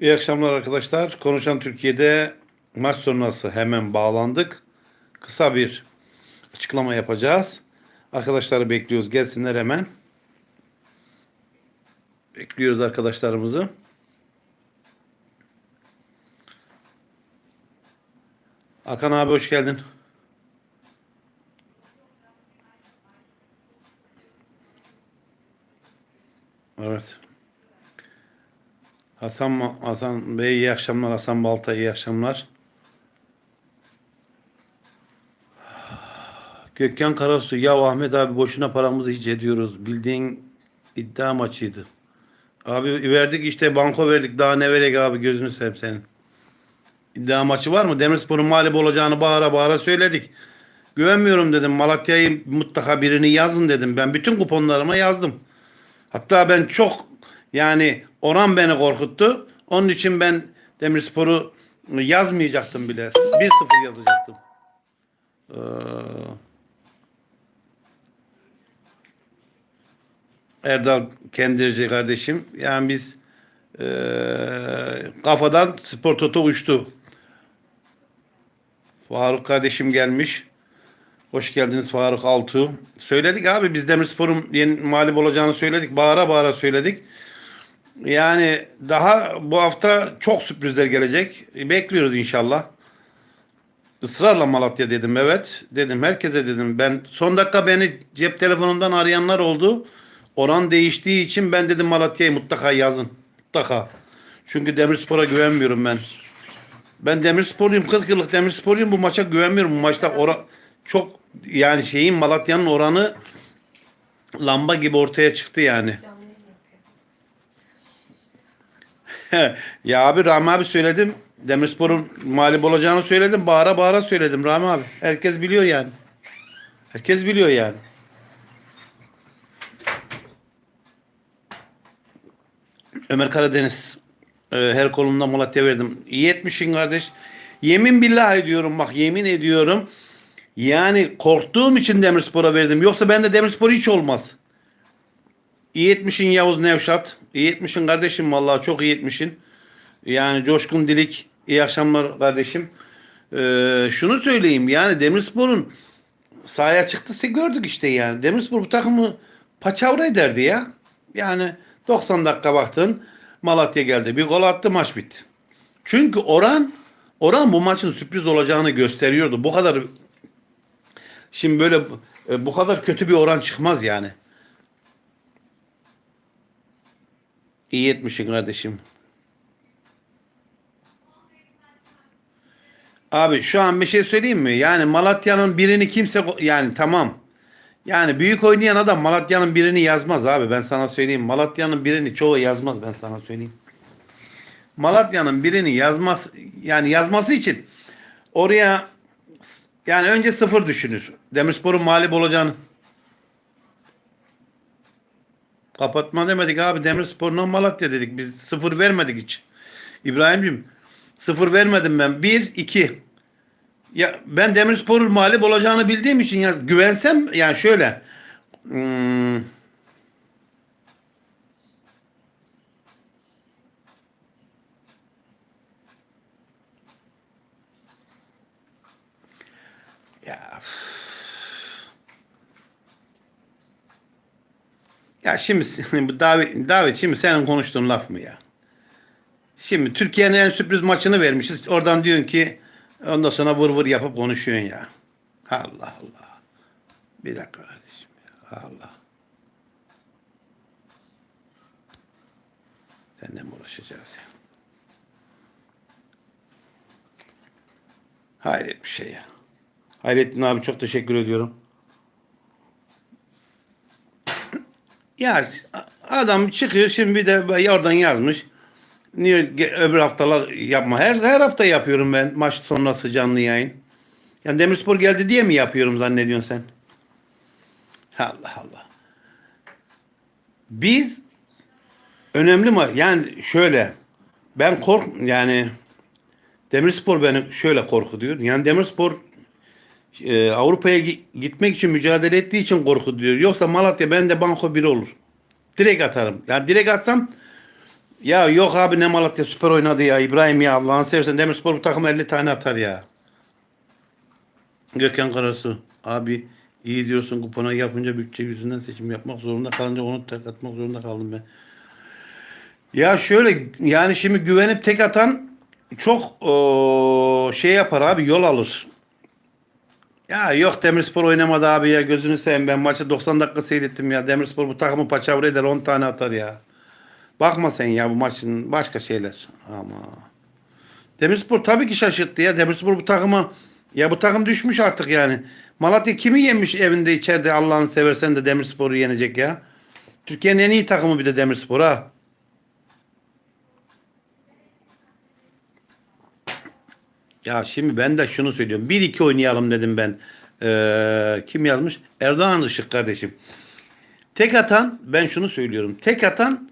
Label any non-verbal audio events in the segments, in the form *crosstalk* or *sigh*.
İyi akşamlar arkadaşlar. Konuşan Türkiye'de maç sonrası hemen bağlandık. Kısa bir açıklama yapacağız. Arkadaşları bekliyoruz. Gelsinler hemen. Bekliyoruz arkadaşlarımızı. Hakan abi hoş geldin. Evet. Hasan Hasan Bey iyi akşamlar. Hasan Balta iyi akşamlar. Gökhan Karasu ya Ahmet abi boşuna paramızı hiç ediyoruz. Bildiğin iddia maçıydı. Abi verdik işte banko verdik. Daha ne verek abi gözünü seveyim senin. İddia maçı var mı? Demirspor'un mağlup olacağını bağıra bağıra söyledik. Güvenmiyorum dedim. Malatya'yı mutlaka birini yazın dedim. Ben bütün kuponlarıma yazdım. Hatta ben çok yani oran beni korkuttu. Onun için ben Demirspor'u yazmayacaktım bile. 1-0 yazacaktım. Ee, Erdal Kendirci kardeşim. Yani biz eee, kafadan spor toto uçtu. Faruk kardeşim gelmiş. Hoş geldiniz Faruk Altuğ. Söyledik abi biz Demirspor'un yeni mağlup olacağını söyledik. Bağıra bağıra söyledik. Yani daha bu hafta çok sürprizler gelecek. Bekliyoruz inşallah. Israrla Malatya dedim evet. Dedim herkese dedim. Ben son dakika beni cep telefonumdan arayanlar oldu. Oran değiştiği için ben dedim Malatya'yı mutlaka yazın. Mutlaka. Çünkü Demirspor'a güvenmiyorum ben. Ben Demirsporluyum. 40 yıllık Demirsporluyum. Bu maça güvenmiyorum. Bu maçta ora çok yani şeyin Malatya'nın oranı lamba gibi ortaya çıktı yani. *laughs* ya abi Rami abi söyledim. Demirspor'un mağlup olacağını söyledim. Bağıra bağıra söyledim Rami abi. Herkes biliyor yani. Herkes biliyor yani. Ömer Karadeniz e, her kolumda Malatya verdim. İyi etmişsin kardeş. Yemin billah ediyorum bak yemin ediyorum. Yani korktuğum için Demirspor'a verdim. Yoksa bende Demirspor hiç olmaz. İyi etmişsin Yavuz Nevşat. İyi etmişsin kardeşim vallahi çok iyi etmişsin. Yani Coşkun Dilik iyi akşamlar kardeşim. Ee, şunu söyleyeyim yani Demirspor'un sahaya çıktıysa gördük işte yani. Demirspor bu takımı paçavra ederdi ya. Yani 90 dakika baktın Malatya geldi. Bir gol attı maç bitti. Çünkü oran oran bu maçın sürpriz olacağını gösteriyordu. Bu kadar şimdi böyle e, bu kadar kötü bir oran çıkmaz yani. İyi etmişsin kardeşim. Abi şu an bir şey söyleyeyim mi? Yani Malatya'nın birini kimse yani tamam. Yani büyük oynayan adam Malatya'nın birini yazmaz abi ben sana söyleyeyim. Malatya'nın birini çoğu yazmaz ben sana söyleyeyim. Malatya'nın birini yazmaz yani yazması için oraya yani önce sıfır düşünür. Demirspor'un mağlup olacağını. Kapatma demedik abi. Demirspor'la Malatya dedik. Biz sıfır vermedik hiç. İbrahim'cim sıfır vermedim ben. Bir, iki. Ya ben Demirspor'un mağlup olacağını bildiğim için ya güvensem yani şöyle hmm, ya ya şimdi bu Davet, Davet şimdi senin konuştuğun laf mı ya? Şimdi Türkiye'nin en sürpriz maçını vermişiz. Oradan diyorsun ki ondan sonra vır vır yapıp konuşuyorsun ya. Allah Allah. Bir dakika kardeşim. Allah. Seninle mi uğraşacağız ya? Hayret bir şey ya. Hayrettin abi çok teşekkür ediyorum. Ya adam çıkıyor şimdi bir de oradan yazmış. Niye öbür haftalar yapma? Her her hafta yapıyorum ben maç sonrası canlı yayın. Yani Demirspor geldi diye mi yapıyorum zannediyorsun sen? Allah Allah. Biz önemli mi? Yani şöyle ben kork yani Demirspor beni şöyle korkutuyor. Yani Demirspor e, Avrupa'ya gi- gitmek için mücadele ettiği için korkutuyor. Yoksa Malatya bende banko biri olur. Direkt atarım. Yani direkt atsam Ya yok abi ne Malatya süper oynadı ya İbrahim ya Allah'ını seversen Demirspor bu takım 50 tane atar ya. Gökhan Karasu abi iyi diyorsun kupona yapınca bütçe yüzünden seçim yapmak zorunda kalınca onu tek atmak zorunda kaldım ben. Ya şöyle yani şimdi güvenip tek atan çok eee, şey yapar abi yol alır. Ya yok Demirspor oynamadı abi ya gözünü seveyim ben maçı 90 dakika seyrettim ya. Demirspor bu takımı paçavra eder 10 tane atar ya. Bakma sen ya bu maçın başka şeyler. Ama Demirspor tabii ki şaşırttı ya. Demirspor bu takımı ya bu takım düşmüş artık yani. Malatya kimi yenmiş evinde içeride Allah'ını seversen de Demirspor'u yenecek ya. Türkiye'nin en iyi takımı bir de Demirspor ha. Ya şimdi ben de şunu söylüyorum. 1-2 oynayalım dedim ben. Ee, kim yazmış? Erdoğan Işık kardeşim. Tek atan ben şunu söylüyorum. Tek atan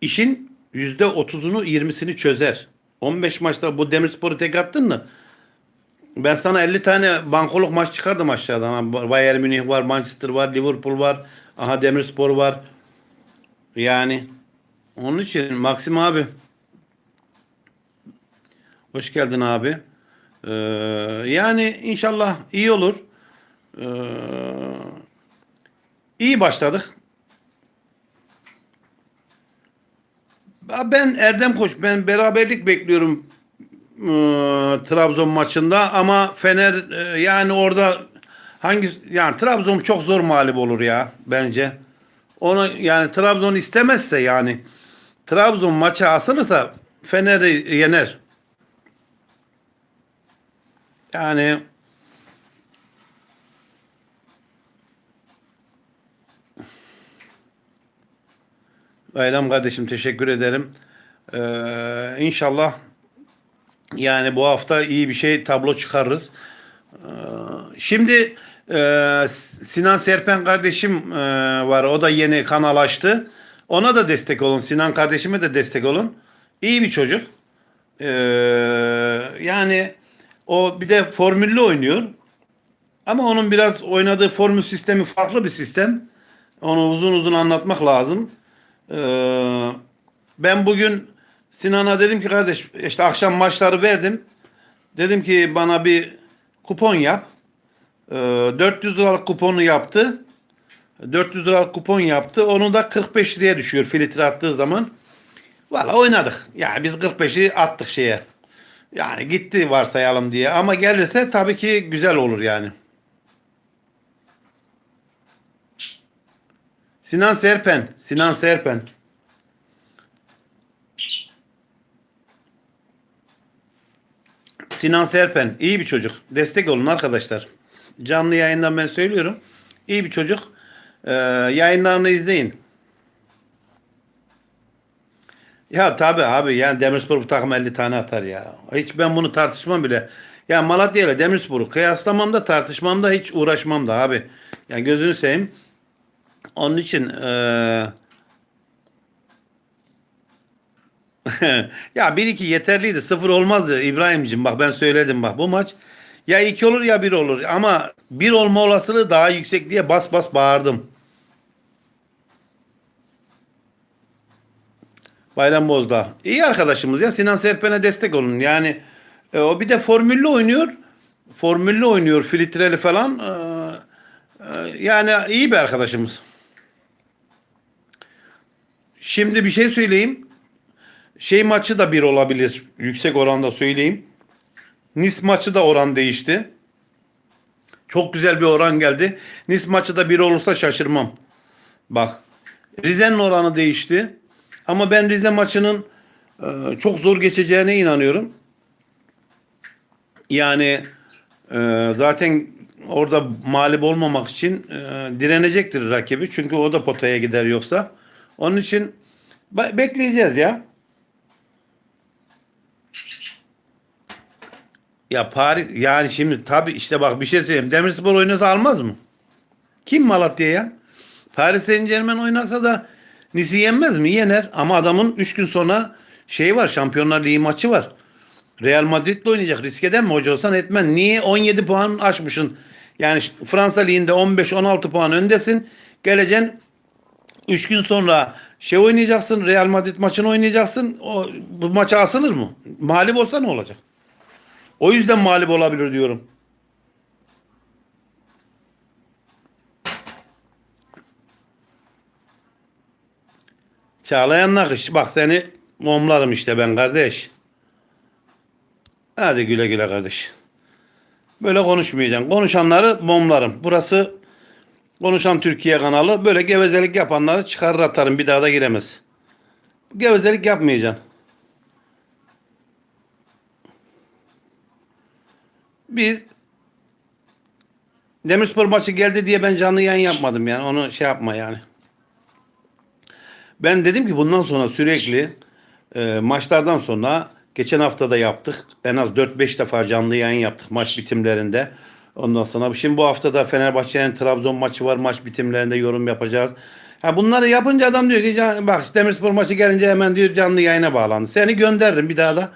işin %30'unu 20'sini çözer. 15 maçta bu Demirspor'u tek attın mı? Ben sana 50 tane bankoluk maç çıkardım aşağıdan. Bayern Münih var, Manchester var, Liverpool var. Aha Demirspor var. Yani onun için Maxim abi Hoş geldin abi. Ee, yani inşallah iyi olur. Ee, iyi başladık. Ben Erdem Koç, ben beraberlik bekliyorum ee, Trabzon maçında ama Fener e, yani orada hangi yani Trabzon çok zor mağlup olur ya bence. Onu yani Trabzon istemezse yani Trabzon maça asılırsa Fener'i yener. Yani Bayram kardeşim teşekkür ederim. Ee, inşallah yani bu hafta iyi bir şey tablo çıkarırız. Ee, şimdi e, Sinan Serpen kardeşim e, var. O da yeni kanal açtı. Ona da destek olun. Sinan kardeşime de destek olun. İyi bir çocuk. Ee, yani o bir de formüllü oynuyor. Ama onun biraz oynadığı formül sistemi farklı bir sistem. Onu uzun uzun anlatmak lazım. Ee, ben bugün Sinan'a dedim ki kardeş işte akşam maçları verdim. Dedim ki bana bir kupon yap. Ee, 400 liralık kuponu yaptı. 400 liralık kupon yaptı. Onu da 45 liraya düşüyor filtre attığı zaman. Valla oynadık. Yani biz 45'i attık şeye. Yani gitti varsayalım diye. Ama gelirse tabii ki güzel olur yani. Sinan Serpen. Sinan Serpen. Sinan Serpen. iyi bir çocuk. Destek olun arkadaşlar. Canlı yayından ben söylüyorum. İyi bir çocuk. Ee, yayınlarını izleyin. Ya tabi abi yani Demirspor bu takım 50 tane atar ya. Hiç ben bunu tartışmam bile. Ya Malatya ile Demirspor'u kıyaslamam da tartışmam da hiç uğraşmam da abi. Yani gözünü seveyim. Onun için eee *laughs* ya 1-2 yeterliydi. Sıfır olmazdı İbrahim'cim. Bak ben söyledim bak bu maç ya 2 olur ya 1 olur. Ama 1 olma olasılığı daha yüksek diye bas bas bağırdım. Bayram Bozdağ. İyi arkadaşımız ya. Sinan Serpen'e destek olun. Yani e, o bir de formüllü oynuyor. Formüllü oynuyor. Filtreli falan. E, e, yani iyi bir arkadaşımız. Şimdi bir şey söyleyeyim. Şey maçı da bir olabilir. Yüksek oranda söyleyeyim. Nis maçı da oran değişti. Çok güzel bir oran geldi. Nis maçı da bir olursa şaşırmam. Bak. Rize'nin oranı değişti. Ama ben Rize maçının e, çok zor geçeceğine inanıyorum. Yani e, zaten orada mağlup olmamak için e, direnecektir rakibi. Çünkü o da potaya gider yoksa. Onun için be- bekleyeceğiz ya. Ya Paris yani şimdi tabii işte bak bir şey söyleyeyim. Demirspor oynasa almaz mı? Kim Malatya'ya? Paris Saint Germain oynasa da Nis'i yenmez mi? Yener. Ama adamın 3 gün sonra şey var. Şampiyonlar Ligi maçı var. Real Madrid'le oynayacak. Risk eder mi hoca olsan etmen. Niye 17 puan aşmışsın? Yani Fransa Ligi'nde 15-16 puan öndesin. Geleceksin 3 gün sonra şey oynayacaksın. Real Madrid maçını oynayacaksın. O, bu maça asılır mı? Mağlup olsa ne olacak? O yüzden mağlup olabilir diyorum. Çağlayan nakış. Bak seni momlarım işte ben kardeş. Hadi güle güle kardeş. Böyle konuşmayacaksın. Konuşanları momlarım. Burası Konuşan Türkiye kanalı. Böyle gevezelik yapanları çıkarır atarım. Bir daha da giremez. Gevezelik yapmayacaksın. Biz Demirspor maçı geldi diye ben canlı yayın yapmadım yani. Onu şey yapma yani. Ben dedim ki bundan sonra sürekli e, maçlardan sonra geçen hafta da yaptık. En az 4-5 defa canlı yayın yaptık maç bitimlerinde. Ondan sonra şimdi bu hafta da Fenerbahçe'nin Trabzon maçı var. Maç bitimlerinde yorum yapacağız. Ha bunları yapınca adam diyor ki "Can- bak Demirspor maçı gelince hemen diyor canlı yayına bağlandı. Seni gönderirim bir daha da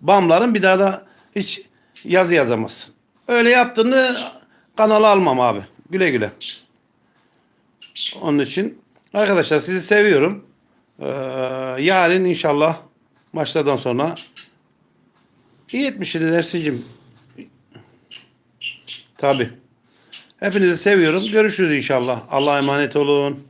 bamlarım bir daha da hiç yazı yazamazsın. Öyle yaptığını kanala almam abi. Güle güle. Onun için arkadaşlar sizi seviyorum. Ee, yarın inşallah maçlardan sonra iyi etmişsiniz Ersin'cim. Tabi. Hepinizi seviyorum. Görüşürüz inşallah. Allah'a emanet olun.